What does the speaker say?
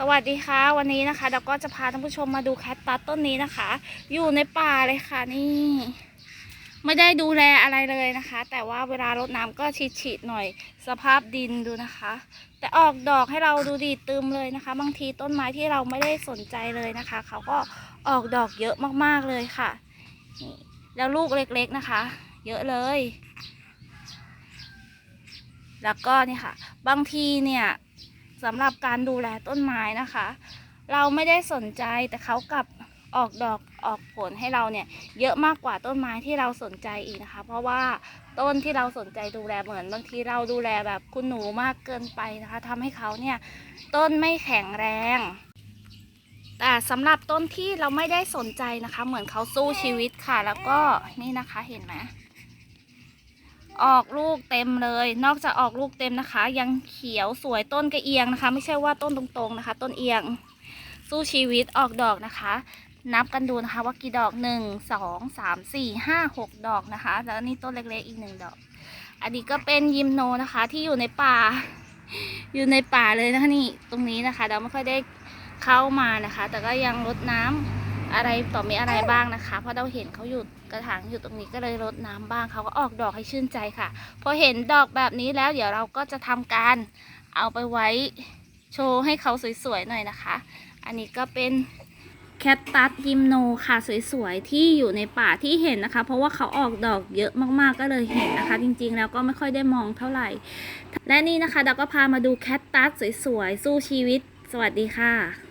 สวัสดีค่ะ วันนี้นะคะเราก็จะพาท่านผู้ชมมาดูแคทตัสต้นนี้นะคะ อยู่ในป่าเลยค่ะนี่ ไม่ได้ดูแลอะไรเลยนะคะ แต่ว่าเวลารดน้ำก็ฉีดๆหน่อยสภาพดินดูนะคะ แต่ออกดอกให้เราดูดีตึมเลยนะคะ บางทีต้นไม้ที่เราไม่ได้สนใจเลยนะคะ เขาก็ออกดอกเยอะมากๆเลยค่ะนี่แล้วลูกเล็กๆนะคะ เยอะเลย แล้วก็นี่ค่ะ บางทีเนี่ย สำหรับการดูแลต้นไม้นะคะ เราไม่ได้สนใจแต่เขากลับออกดอกออกผลให้เราเนี่ยเยอะมากกว่าต้นไม้ที่เราสนใจอีกนะคะ เพราะว่าต้นที่เราสนใจดูแลเหมือนบางทีเราดูแลแบบคุณหนูมากเกินไปนะคะทำให้เขาเนี่ยต้นไม่แข็งแรง แต่สำหรับต้นที่เราไม่ได้สนใจนะคะ เหมือนเขาสู้ชีวิตค่ะ แล้วก็นี่นะคะเห็นไหม ออกลูกเต็มเลย นอกจากออกลูกเต็มนะคะ ยังเขียวสวยต้นกระเอียงนะคะ ไม่ใช่ว่าต้นตรงๆนะคะ ต้นเอียง สู้ชีวิตออกดอกนะคะ นับกันดูนะคะว่ากี่ดอกหนึ่งสองสามสี่ห้าหกดอกนะคะ แล้วนี่ต้นเล็กๆอีกหนึ่งดอก อันนี้ก็เป็นยิมโนนะคะ ที่อยู่ในป่า อยู่ในป่าเลยนะคะนี่ตรงนี้นะคะ เราไม่ค่อยได้เข้ามานะคะ แต่ก็ยังรดน้ำ อะไรต่อมีอะไรบ้างนะคะ เพราะเราเห็นเขาอยู่กระถางอยู่ตรงนี้ก็เลยรดน้ำบ้างเขาก็ออกดอกให้ชื่นใจค่ะ พอเห็นดอกแบบนี้แล้วเดี๋ยวเราก็จะทำการเอาไปไว้โชว์ให้เขาสวยๆหน่อยนะคะ อันนี้ก็เป็นแคตตัสยิมโนค่ะสวยๆที่อยู่ในป่าที่เห็นนะคะ เพราะว่าเขาออกดอกเยอะมากๆก็เลยเห็นนะคะ จริงๆ แล้วก็ไม่ค่อยได้มองเท่าไหร่ และนี่นะคะเราก็พามาดูแคตตัสสวยๆสู้ชีวิต สวัสดีค่ะ